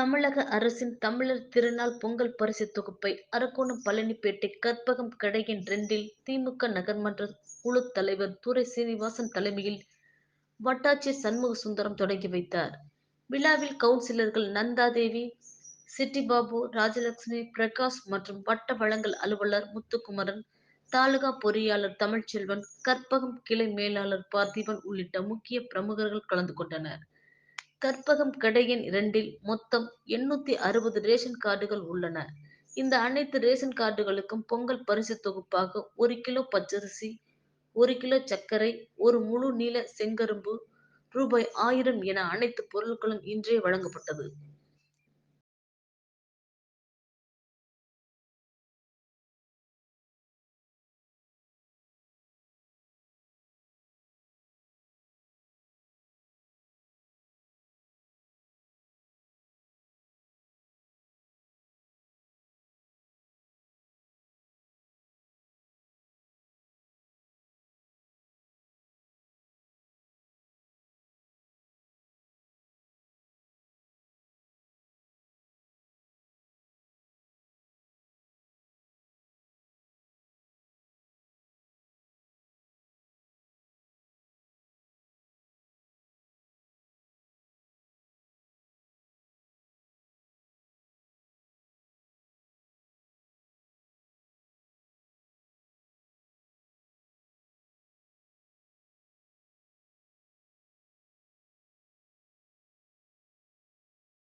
தமிழக அரசின் தமிழர் திருநாள் பொங்கல் பரிசு தொகுப்பை அரக்கோணம் பழனிப்பேட்டை கற்பகம் கடையின் ரெண்டில் திமுக நகர்மன்ற குழு தலைவர் துரை சீனிவாசன் தலைமையில் வட்டாட்சி சண்முக சுந்தரம் தொடங்கி வைத்தார். விழாவில் கவுன்சிலர்கள் நந்தாதேவி சிட்டிபாபு ராஜலட்சுமி பிரகாஷ் மற்றும் வட்ட வழங்கல் அலுவலர் முத்துக்குமரன் தாலுகா பொறியாளர் தமிழ்ச்செல்வன் கற்பகம் கிளை மேலாளர் பார்த்திபன் உள்ளிட்ட முக்கிய பிரமுகர்கள் கலந்து கொண்டனர். கற்பகம் கடையின் இரண்டில் மொத்தம் எண்ணூத்தி அறுபது ரேஷன் கார்டுகள் உள்ளன. இந்த அனைத்து ரேஷன் கார்டுகளுக்கும் பொங்கல் பரிசு தொகுப்பாக ஒரு கிலோ பச்சரிசி ஒரு கிலோ சர்க்கரை ஒரு முழு நீள செங்கரும்பு ரூபாய் ஆயிரம் என அனைத்து பொருட்களும் இன்றே வழங்கப்பட்டது.